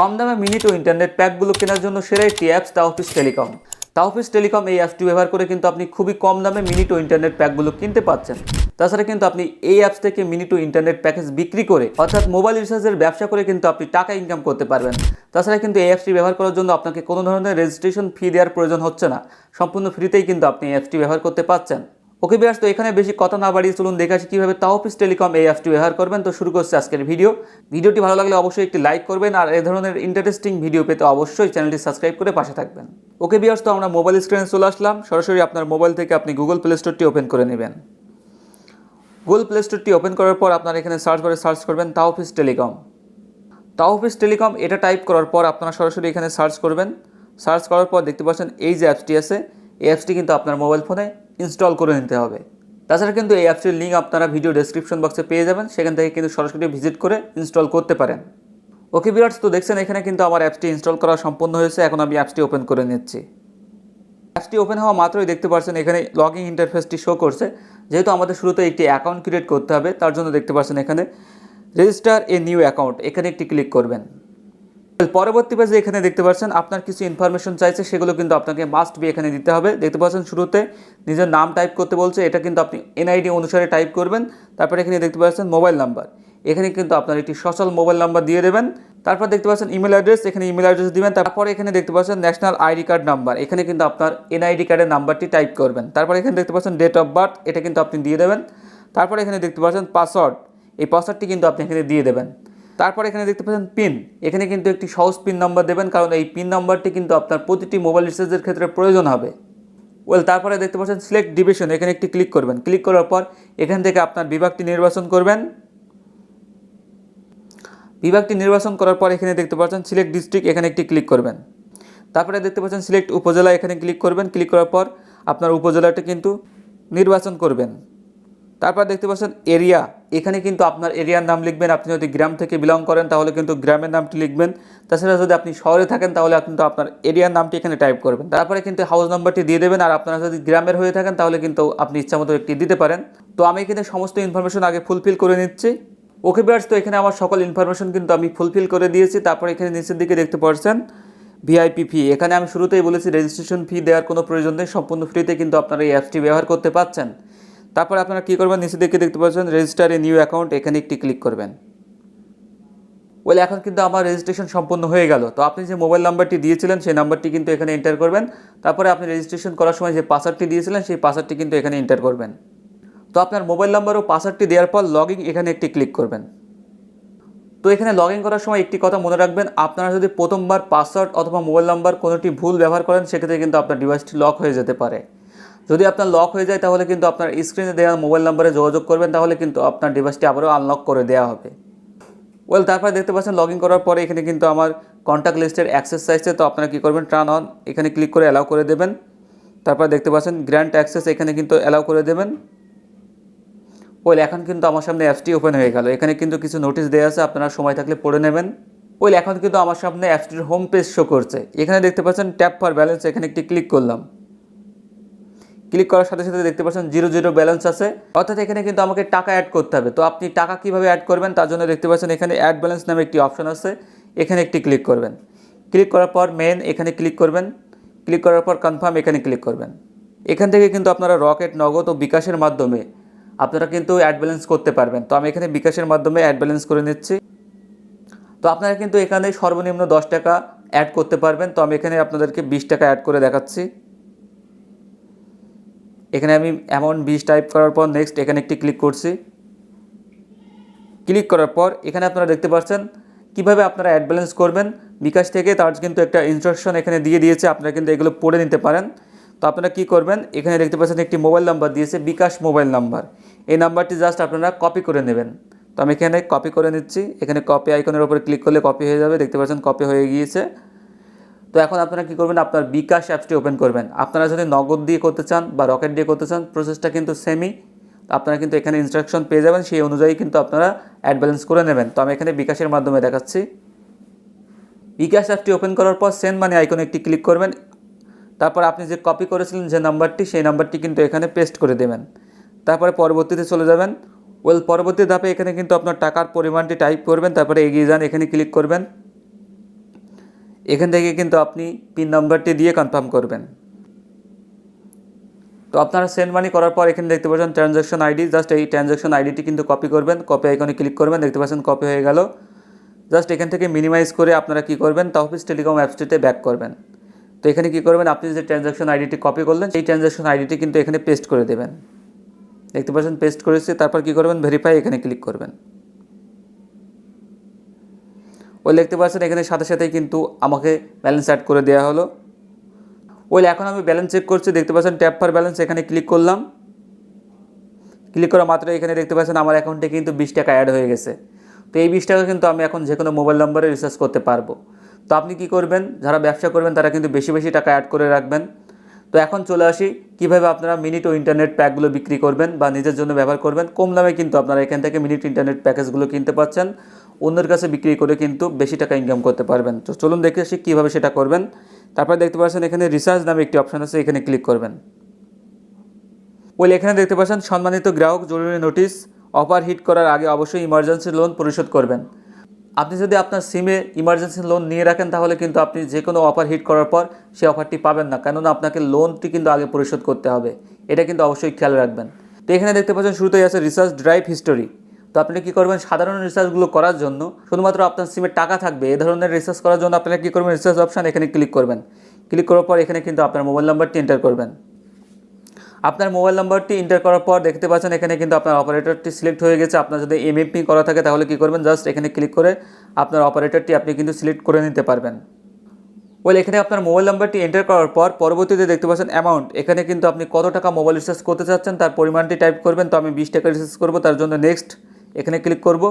কম দামে মিনিট ও ইন্টারনেট প্যাকগুলো কেনার জন্য সেরা একটি অ্যাপস তা অফিস টেলিকম তা অফিস টেলিকম এই অ্যাপসটি ব্যবহার করে কিন্তু আপনি খুবই কম দামে মিনিট ও ইন্টারনেট প্যাকগুলো কিনতে পাচ্ছেন। তাছাড়া কিন্তু আপনি এই অ্যাপস থেকে মিনিট ও ইন্টারনেট প্যাকেজ বিক্রি করে, অর্থাৎ মোবাইল রিচার্জের ব্যবসা করে কিন্তু আপনি টাকা ইনকাম করতে পারবেন। তাছাড়া কিন্তু এই অ্যাপসটি ব্যবহার করার জন্য আপনাকে কোনো ধরনের রেজিস্ট্রেশন ফি দেওয়ার প্রয়োজন হচ্ছে না। সম্পূর্ণ ফ্রিতেই কিন্তু আপনি এই অ্যাপসটি ব্যবহার করতে পারছেন ওকে বিয়ার্স তো এখানে বেশি কথা না বাড়িয়ে চলুন দেখে আসি কীভাবে তাওফিস টেলিকম এই অ্যাপটি ব্যবহার করবেন। তো শুরু করছে আজকের ভিডিও। ভিডিওটি ভালো লাগলে অবশ্যই একটি লাইক করবেন আর এ ধরনের ইন্টারেস্টিং ভিডিও পেতে অবশ্যই চ্যানেলটি সাবস্ক্রাইব করে পাশে থাকবেন। ওকে বিয়ার্স তো আমরা মোবাইল স্ক্রিনে চলে আসলাম। সরাসরি আপনার মোবাইল থেকে আপনি গুগল প্লে স্টোরটি ওপেন করে নেবেন। গুগল প্লে স্টোরটি ওপেন করার পর আপনারা এখানে সার্চ করে সার্চ করবেন তাওফিস টেলিকম তাওফিস টেলিকম এটা টাইপ করার পর আপনারা সরাসরি এখানে সার্চ করবেন। সার্চ করার পর দেখতে পাচ্ছেন এই যে অ্যাপসটি আছে, এই অ্যাপসটি কিন্তু আপনার মোবাইল ফোনে ইনস্টল করে নিতে হবে। তাছাড়া কিন্তু এই অ্যাপসটির লিঙ্ক আপনারা ভিডিও ডেসক্রিপশন বক্সে পেয়ে যাবেন, সেখান থেকে কিন্তু সরাসরি ভিজিট করে ইনস্টল করতে পারেন। ওকে বিরাটস তো দেখছেন এখানে কিন্তু আমার অ্যাপসটি ইনস্টল করা সম্পন্ন হয়েছে, এখন আমি অ্যাপসটি ওপেন করে নিচ্ছি। অ্যাপসটি ওপেন হওয়া মাত্রই দেখতে পাচ্ছেন এখানে লগইন ইন্টারফেসটি শো করছে। যেহেতু আমাদের শুরুতে একটি অ্যাকাউন্ট ক্রিয়েট করতে হবে, তার জন্য দেখতে পাচ্ছেন এখানে রেজিস্টার এ নিউ অ্যাকাউন্ট এখানে একটি ক্লিক করবেন। পরবর্তী পেজে এখানে দেখতে পাচ্ছেন, আপনার কিছু ইনফরমেশন চাইছে, সেগুলো কিন্তু আপনাকে মাস্ট বি এখানে দিতে হবে। দেখতে পাচ্ছেন শুরুতে নিজের নাম টাইপ করতে বলছে, এটা কিন্তু আপনি এনআইডি অনুসারে টাইপ করবেন। তারপরে এখানে দেখতে পাচ্ছেন মোবাইল নাম্বার এখানে কিন্তু আপনার একটি সচল মোবাইল নাম্বার দিয়ে দেবেন। তারপর দেখতে পাচ্ছেন ইমেল অ্যাড্রেস এখানে ইমেল অ্যাড্রেস দিবেন। তারপরে এখানে দেখতে পাচ্ছেন ন্যাশনাল আইডি কার্ড নাম্বার এখানে কিন্তু আপনার এনআইডি কার্ডের নাম্বারটি টাইপ করবেন। তারপর এখানে দেখতে পাচ্ছেন ডেট অফ বার্থ এটা কিন্তু আপনি দিয়ে দেবেন। তারপরে এখানে দেখতে পাচ্ছেন পাসওয়ার্ড এই পাসওয়ার্ডটি কিন্তু আপনি এখানে দিয়ে দেবেন। তারপর এখানে দেখতে পাচ্ছেন পিন। এখানে কিন্তু একটি সহজ পিন নাম্বার দেবেন, কারণ এই পিন নাম্বারটি কিন্তু আপনার প্রতিটি মোবাইল রিচার্জের ক্ষেত্রে প্রয়োজন হবে। ওয়েল তারপরে দেখতে পাচ্ছেন সিলেক্ট ডিভিশন এখানে একটি ক্লিক করবেন। ক্লিক করার পর এখান থেকে আপনার বিভাগটি নির্বাচন করবেন। বিভাগটি নির্বাচন করার পর এখানে দেখতে পাচ্ছেন সিলেক্ট ডিস্ট্রিক্ট এখানে একটি ক্লিক করবেন। তারপরে দেখতে পাচ্ছেন সিলেক্ট উপজেলা, এখানে ক্লিক করবেন। ক্লিক করার পর আপনার উপজেলাটি কিন্তু নির্বাচন করবেন। তারপর দেখতে পাচ্ছেন এরিয়া। এখানে কিন্তু আপনার এরিয়ার নাম লিখবেন, আপনি যদি গ্রাম থেকে বিলং করেন তাহলে কিন্তু গ্রামের নামটি লিখবেন। তাছাড়া যদি আপনি শহরে থাকেন তাহলে কিন্তু আপনার এরিয়ার নামটি এখানে টাইপ করবেন। তারপরে কিন্তু হাউস নাম্বারটি দিয়ে দেবেন, আর আপনারা যদি গ্রামের হয়ে থাকেন তাহলে কিন্তু আপনি ইচ্ছামতো একটি দিতে পারেন। তো আমি এখানে সমস্ত ইনফরমেশন আগে ফুলফিল করে নিচ্ছি। ওকে বিয়ার্স তো এখানে আমার সকল ইনফরমেশন কিন্তু আমি ফুলফিল করে দিয়েছি। তারপর এখানে নিচের দিকে দেখতে পাচ্ছেন ভিআইপি ফি এখানে আমি শুরুতেই বলেছি রেজিস্ট্রেশন ফি দেওয়ার কোনো প্রয়োজন নেই, সম্পূর্ণ ফ্রিতে কিন্তু আপনারা এই অ্যাপসটি ব্যবহার করতে পারছেন। তারপর আপনারা কী করবেন? নিচে দেখে দেখতে পাচ্ছেন রেজিস্টার এ নিউ অ্যাকাউন্ট এখানে একটি ক্লিক করবেন। ওয়েল এখন কিন্তু আমার রেজিস্ট্রেশন সম্পূর্ণ হয়ে গেল। তো আপনি যে মোবাইল নাম্বারটি দিয়েছিলেন, সেই নাম্বারটি কিন্তু এখানে এন্টার করবেন। তারপরে আপনি রেজিস্ট্রেশন করার সময় যে পাসওয়ার্ডটি দিয়েছিলেন, সেই পাসওয়ার্ডটি কিন্তু এখানে এন্টার করবেন। তো আপনার মোবাইল নাম্বার ও পাসওয়ার্ডটি দেওয়ার পর লগইন এখানে একটি ক্লিক করবেন। তো এখানে লগ করার সময় একটি কথা মনে রাখবেন, আপনারা যদি প্রথমবার পাসওয়ার্ড অথবা মোবাইল নাম্বার কোনোটি ভুল ব্যবহার করেন, সেক্ষেত্রে কিন্তু আপনার ডিভাইসটি লক হয়ে যেতে পারে। যদি আপনার লক হয়ে যায়, তাহলে কিন্তু আপনার স্ক্রিনে দেওয়া মোবাইল নাম্বারে যোগাযোগ করবেন, তাহলে কিন্তু আপনার ডিভাইসটি আবারও আনলক করে দেওয়া হবে। ওয়েল তারপরে দেখতে পাচ্ছেন লগ করার পরে এখানে কিন্তু আমার কন্ট্যাক্ট লিস্টের অ্যাক্সেস চাইছে তো আপনারা কী করবেন? টার্ন অন এখানে ক্লিক করে অ্যালাউ করে দেবেন। তারপর দেখতে পাচ্ছেন গ্র্যান্ড অ্যাক্সেস এখানে কিন্তু অ্যালাউ করে দেবেন। ওয়েল এখন কিন্তু আমার সামনে অ্যাপসটি ওপেন হয়ে গেল। এখানে কিন্তু কিছু নোটিশ দেওয়া আছে, আপনারা সময় থাকলে পড়ে নেবেন। ওয়েল এখন কিন্তু আমার সামনে অ্যাপসটির হোম পেজ শো করছে। এখানে দেখতে পাচ্ছেন ট্যাপ ফর ব্যালেন্স এখানে একটি ক্লিক করলাম। ক্লিক করার সাথে সাথে দেখতে পাচ্ছেন জিরো জিরো ব্যালেন্স আছে। অর্থাৎ এখানে কিন্তু আমাকে টাকা অ্যাড করতে হবে। তো আপনি টাকা কীভাবে অ্যাড করবেন তার জন্য দেখতে পাচ্ছেন এখানে অ্যাড ব্যালেন্স নামে একটি অপশন আছে। এখানে একটি ক্লিক করবেন। ক্লিক করার পর মেন এখানে ক্লিক করবেন। ক্লিক করার পর কনফার্ম এখানে ক্লিক করবেন। এখান থেকে কিন্তু আপনারা রকেট নগদ ও বিকাশের মাধ্যমে আপনারা কিন্তু অ্যাড ব্যালেন্স করতে পারবেন। তো আমি এখানে বিকাশের মাধ্যমে অ্যাড ব্যালেন্স করে নিচ্ছি। তো আপনারা কিন্তু এখানে সর্বনিম্ন দশ টাকা অ্যাড করতে পারবেন। তো আমি এখানে আপনাদেরকে বিশ টাকা অ্যাড করে দেখাচ্ছি। এখানে আমি অ্যামাউন্ট বিশ টাইপ করার পর নেক্সট এখানে একটি ক্লিক করছি। ক্লিক করার পর এখানে আপনারা দেখতে পাচ্ছেন কীভাবে আপনারা অ্যাড ব্যালেন্স করবেন। বিকাশ থেকে তার কিন্তু একটা ইনস্ট্রাকশন এখানে দিয়ে দিয়েছে, আপনারা কিন্তু এগুলো পড়ে নিতে পারেন। তো আপনারা কী করবেন, এখানে দেখতে পাচ্ছেন একটি মোবাইল নাম্বার দিয়েছে, বিকাশ মোবাইল নাম্বার এই নাম্বারটি জাস্ট আপনারা কপি করে নেবেন। তো আমি এখানে কপি করে নিচ্ছি। এখানে কপি আইকনের উপরে ক্লিক করলে কপি হয়ে যাবে, দেখতে পাচ্ছেন কপি হয়ে গিয়েছে। তো এখন আপনারা কী করবেন? আপনার বিকাশ অ্যাপসটি ওপেন করবেন। আপনারা যদি নগদ দিয়ে করতে চান বা রকেট দিয়ে করতে চান, প্রসেসটা কিন্তু সেমই আপনারা কিন্তু এখানে ইনস্ট্রাকশন পেয়ে যাবেন, সেই অনুযায়ী কিন্তু আপনারা অ্যাড ব্যালেন্স করে নেবেন। তো আমি এখানে বিকাশের মাধ্যমে দেখাচ্ছি। বিকাশ অ্যাপটি ওপেন করার পর সেন্ড মানি আইকনে একটি ক্লিক করবেন। তারপর আপনি যে কপি করেছিলেন যে নাম্বারটি সেই নাম্বারটি কিন্তু এখানে পেস্ট করে দেবেন। তারপরে পরবর্তীতে চলে যাবেন। ওয়েল পরবর্তী ধাপে এখানে কিন্তু আপনার টাকার পরিমাণটি টাইপ করবেন। তারপরে এগিয়ে যান, এখানে ক্লিক করবেন। এখান থেকে কিন্তু আপনি পিন নম্বরটি দিয়ে কনফার্ম করবেন। তো আপনারা সেন্ড মানি করার পর এখানে দেখতে পাচ্ছেন ট্রানজ্যাকশন আইডি জাস্ট এই ট্রানজ্যাকশন আইডিটি কিন্তু কপি করবেন কপি আইকনে ক্লিক করবেন, দেখতে পাচ্ছেন কপি হয়ে গেল। জাস্ট এখান থেকে মিনিমাইজ করে আপনারা কি করবেন তহফিস টেলিকম অ্যাপসটিতে ব্যাক করবেন। তো এখানে কি করবেন, আপনি যে ট্রানজ্যাকশন আইডিটি কপি করলেন, সেই ট্রানজ্যাকশন আইডিটি কিন্তু এখানে পেস্ট করে দেবেন। দেখতে পাচ্ছেন পেস্ট করেছি, তারপর কি করবেন ভেরিফাই এখানে ক্লিক করবেন। ওই দেখতে পাচ্ছেন এখানে সাথে সাথেই কিন্তু আমাকে ব্যালেন্স অ্যাড করে দেওয়া হলো। ওই এখন আমি ব্যালেন্স চেক করছি, দেখতে পাচ্ছেন ট্যাপ ফর ব্যালেন্স এখানে ক্লিক করলাম। ক্লিক করা মাত্র এখানে দেখতে পাচ্ছেন আমার অ্যাকাউন্টে কিন্তু বিশ টাকা অ্যাড হয়ে গেছে। তো এই বিশ টাকা কিন্তু আমি এখন যে কোনো মোবাইল নম্বরে রিচার্জ করতে পারব। তো আপনি কি করবেন, যারা ব্যবসা করবেন, তারা কিন্তু বেশি বেশি টাকা অ্যাড করে রাখবেন। তো এখন চলে আসি, কীভাবে আপনারা মিনিট ও ইন্টারনেট প্যাকগুলো বিক্রি করবেন বা নিজের জন্য ব্যবহার করবেন। কম দামে কিন্তু আপনারা এখান থেকে মিনিট ইন্টারনেট প্যাকেজগুলো কিনতে পাচ্ছেন। অন্যের কাছে বিক্রি করে কিন্তু বেশি টাকা ইনকাম করতে পারবেন। তো চলুন দেখে আসি কীভাবে সেটা করবেন। তারপরে দেখতে পাচ্ছেন এখানে রিসার্চ নামে একটি অপশান আছে, এখানে ক্লিক করবেন। ওই এখানে দেখতে পাচ্ছেন, সম্মানিত গ্রাহক, জরুরি নোটিশ অফার হিট করার আগে অবশ্যই ইমার্জেন্সি লোন পরিশোধ করবেন। আপনি যদি আপনার সিমে ইমার্জেন্সি লোন নিয়ে রাখেন, তাহলে কিন্তু আপনি যে কোনো অফার হিট করার পর সেই অফারটি পাবেন না। কেননা আপনাকে লোনটি কিন্তু আগে পরিশোধ করতে হবে। এটা কিন্তু অবশ্যই খেয়াল রাখবেন। তো এখানে দেখতে পাচ্ছেন, শুরুতেই আছে রিসার্চ ড্রাইভ হিস্টোরি তো আপনি কী করবেন? সাধারণ রিসার্চগুলো করার জন্য শুধুমাত্র আপনার সিমে টাকা থাকবে এই ধরনের রিসার্চ করার জন্য আপনারা কী করবেন? রিসার্চ অপশান এখানে ক্লিক করবেন। ক্লিক করার পর এখানে কিন্তু আপনার মোবাইল নাম্বারটি এন্টার করবেন। আপনার মোবাইল নাম্বারটি এন্টার করার পর দেখতে পাচ্ছেন এখানে কিন্তু আপনার অপারেটরটি সিলেক্ট হয়ে গেছে। আপনার যদি এমএপি করা থাকে তাহলে কী করবেন? জাস্ট এখানে ক্লিক করে আপনার অপারেটরটি আপনি কিন্তু সিলেক্ট করে নিতে পারবেন। ওয়েল এখানে আপনার মোবাইল নাম্বারটি এন্টার করার পর পরবর্তীতে দেখতে পাচ্ছেন অ্যামাউন্ট এখানে কিন্তু আপনি কত টাকা মোবাইল রিচার্জ করতে চাচ্ছেন, তার পরিমাণটি টাইপ করবেন। তো আমি বিশ টাকা রিচার্জ করব, তার জন্য নেক্সট এখানে ক্লিক করব।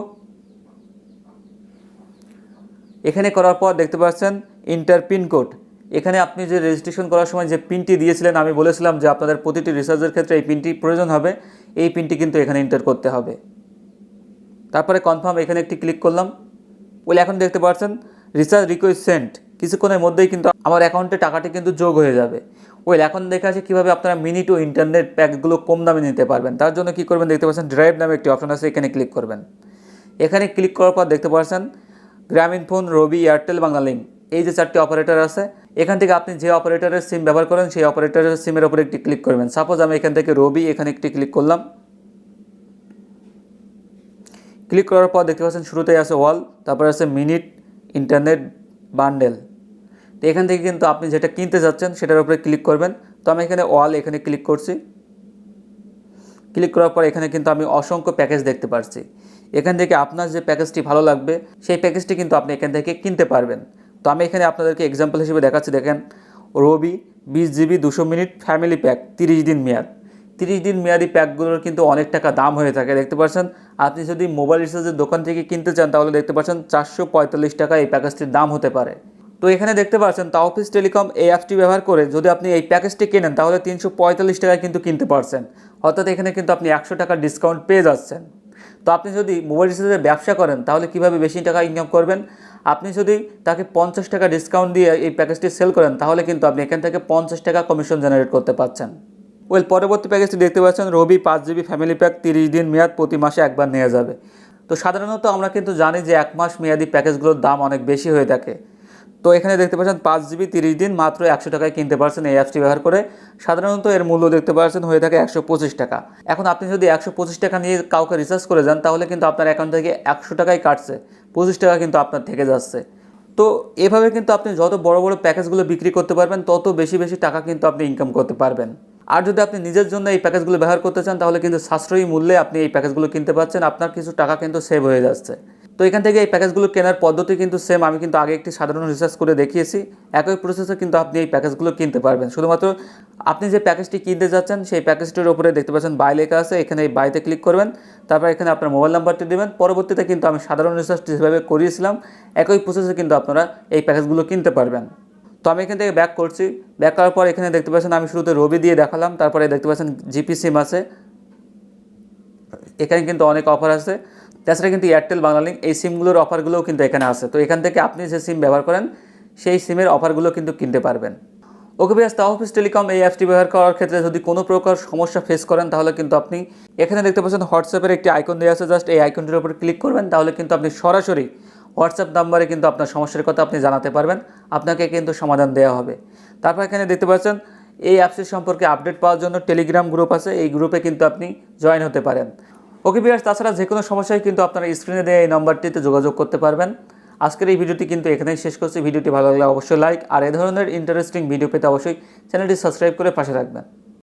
এখানে করার পর দেখতে পাচ্ছেন ইন্টার পিনকোড এখানে আপনি যে রেজিস্ট্রেশন করার সময় যে পিনটি দিয়েছিলেন, আমি বলেছিলাম যে আপনাদের প্রতিটি রিচার্জের ক্ষেত্রে এই পিনটি প্রয়োজন হবে। এই পিনটি কিন্তু এখানে এন্টার করতে হবে। তারপরে কনফার্ম এখানে একটি ক্লিক করলাম। ওই এখন দেখতে পাচ্ছেন রিচার্জ রিকোয়েস্ট সেন্ট কিছুক্ষণের মধ্যেই কিন্তু আমার অ্যাকাউন্টে টাকাটি কিন্তু যোগ হয়ে যাবে। ওই এখন দেখা আছে কীভাবে আপনারা মিনিট ও ইন্টারনেট প্যাকগুলো কম দামে নিতে পারবেন। তার জন্য কী করবেন দেখতে পাচ্ছেন ড্রাইভ নামে একটি অপশন আছে, এখানে ক্লিক করবেন। এখানে ক্লিক করার পর দেখতে পাচ্ছেন গ্রামীণ ফোন রবি এয়ারটেল বাংলালিঙ্ক এই যে চারটি অপারেটর আছে, এখান থেকে আপনি যে অপারেটরের সিম ব্যবহার করেন, সেই অপারেটরের সিমের উপরে একটি ক্লিক করবেন। সাপোজ আমি এখান থেকে রবি এখানে একটি ক্লিক করলাম। ক্লিক করার পর দেখতে পাচ্ছেন, শুরুতেই আছে ওয়াল তারপরে আছে মিনিট ইন্টারনেট বান্ডেল এখান থেকে কিন্তু আপনি যেটা কিনতে যাচ্ছেন সেটার উপরে ক্লিক করবেন। তো আমি এখানে ওয়াল এখানে ক্লিক করছি। ক্লিক করার পর এখানে কিন্তু আমি অসংখ্য প্যাকেজ দেখতে পাচ্ছি এখান থেকে আপনার যে প্যাকেজটি ভালো লাগবে, সেই প্যাকেজটি কিন্তু আপনি এখান থেকে কিনতে পারবেন। তো আমি এখানে আপনাদেরকে এক্সাম্পল হিসেবে দেখাচ্ছি, দেখেন। রবি বিশ জিবি দুশো মিনিট ফ্যামিলি প্যাক তিরিশ দিন মেয়াদ। তিরিশ দিন মেয়াদি প্যাকগুলোর কিন্তু অনেক টাকা দাম হয়ে থাকে, দেখতে পাচ্ছেন? আপনি যদি মোবাইল রিচার্জের দোকান থেকে কিনতে চান, তাহলে দেখতে পাচ্ছেন চারশো পঁয়তাল্লিশ টাকা এই প্যাকেজটির দাম হতে পারে। তো এখানে দেখতে পাচ্ছেন তাওফিস টেলিকম এই অ্যাপটি ব্যবহার করে যদি আপনি এই প্যাকেজটি কেনেন, তাহলে তিনশো পঁয়তাল্লিশ টাকায় কিন্তু কিনতে পারছেন। অর্থাৎ এখানে কিন্তু আপনি একশো টাকার ডিসকাউন্ট পেয়ে যাচ্ছেন। তো আপনি যদি মোবাইল রিচার্জের ব্যবসা করেন, তাহলে কীভাবে বেশি টাকা ইনকাম করবেন? আপনি যদি তাকে পঞ্চাশ টাকা ডিসকাউন্ট দিয়ে এই প্যাকেজটি সেল করেন, তাহলে কিন্তু আপনি এখান থেকে পঞ্চাশ টাকা কমিশন জেনারেট করতে পারছেন। ওয়েল পরবর্তী প্যাকেজটি দেখতে পাচ্ছেন, রবি পাঁচ জিবি ফ্যামিলি প্যাক তিরিশ দিন মেয়াদ, প্রতি মাসে একবার নেওয়া যাবে। তো সাধারণত আমরা কিন্তু জানি যে এক মাস মেয়াদি প্যাকেজগুলোর দাম অনেক বেশি হয়ে থাকে। তো এখানে দেখতে পাচ্ছেন পাঁচ জিবি তিরিশ দিন মাত্র একশো টাকায় কিনতে পারছেন এই অ্যাপসটি ব্যবহার করে। সাধারণত এর মূল্য দেখতে পাচ্ছেন হয়ে থাকে একশো পঁচিশ টাকা। এখন আপনি যদি একশো পঁচিশ টাকা নিয়ে কাউকে রিচার্জ করে যান, তাহলে কিন্তু আপনার অ্যাকাউন্ট থেকে একশো টাকাই কাটছে। পঁচিশ টাকা কিন্তু আপনার থেকে যাচ্ছে। তো এভাবে কিন্তু আপনি যত বড় বড় প্যাকেজগুলো বিক্রি করতে পারবেন, তত বেশি বেশি টাকা কিন্তু আপনি ইনকাম করতে পারবেন। আর যদি আপনি নিজের জন্য এই প্যাকেজগুলো ব্যবহার করতে চান, তাহলে কিন্তু সাশ্রয়ী মূল্যে আপনি এই প্যাকেজগুলো কিনতে পারছেন আপনার কিছু টাকা কিন্তু সেভ হয়ে যাচ্ছে। তো এখান থেকে এই প্যাকেজগুলো কেনার পদ্ধতি কিন্তু সেম আমি কিন্তু আগে একটি সাধারণ রিসার্চ করে দেখিয়েছি। একই প্রসেসে কিন্তু আপনি এই প্যাকেজগুলো কিনতে পারবেন। শুধুমাত্র আপনি যে প্যাকেজটি কিনতে যাচ্ছেন, সেই প্যাকেজটির উপরে দেখতে পাচ্ছেন বাই লেখা আছে, এখানে এই বাইতে ক্লিক করবেন। তারপর এখানে আপনার মোবাইল নাম্বারটি দেবেন। পরবর্তীতে কিন্তু আমি সাধারণ রিসার্চ যেভাবে করিয়েছিলাম, একই প্রসেসে কিন্তু আপনারা এই প্যাকেজগুলো কিনতে পারবেন। তো আমি এখান থেকে ব্যাক করছি। ব্যাক করার পর এখানে দেখতে পাচ্ছেন আমি শুরুতে রবি দিয়ে দেখালাম। তারপরে দেখতে পাচ্ছেন জিপি সিম আছে। এখানে কিন্তু অনেক অফার আছে। তাছাড়া কিন্তু এয়ারটেল বাংলালিঙ্ক এই সিমগুলোর অফারগুলোও কিন্তু এখানে আছে। তো এখান থেকে আপনি যে সিম ব্যবহার করেন, সেই সিমের অফারগুলো কিন্তু কিনতে পারবেন। ওকে বিয়াস তাহফিস টেলিকম এই অ্যাপটি ব্যবহার করার ক্ষেত্রে যদি কোনো প্রকার সমস্যা ফেস করেন, তাহলে কিন্তু আপনি এখানে দেখতে পাচ্ছেন হোয়াটসঅ্যাপের একটি আইকন দেওয়া আছে। জাস্ট এই আইকনটির উপর ক্লিক করবেন, তাহলে কিন্তু আপনি সরাসরি হোয়াটসঅ্যাপ নাম্বারে কিন্তু আপনার সমস্যার কথা আপনি জানাতে পারবেন। আপনাকে কিন্তু সমাধান দেওয়া হবে। তারপর এখানে দেখতে পাচ্ছেন, এই অ্যাপসের সম্পর্কে আপডেট পাওয়ার জন্য টেলিগ্রাম গ্রুপ আছে। এই গ্রুপে কিন্তু আপনি জয়েন হতে পারেন। ওকে বিয়ার্স তাছাড়া যে কোনো সমস্যায় কিন্তু আপনারা স্ক্রিনে দেওয়া এই নম্বরটিতে যোগাযোগ করতে পারবেন। আজকের এই ভিডিওটি কিন্তু এখানেই শেষ করছি। ভিডিওটি ভালো লাগলে অবশ্যই লাইক আর এ ধরনের ইন্টারেস্টিং ভিডিও পেতে অবশ্যই চ্যানেলটি সাবস্ক্রাইব করে পাশে রাখবেন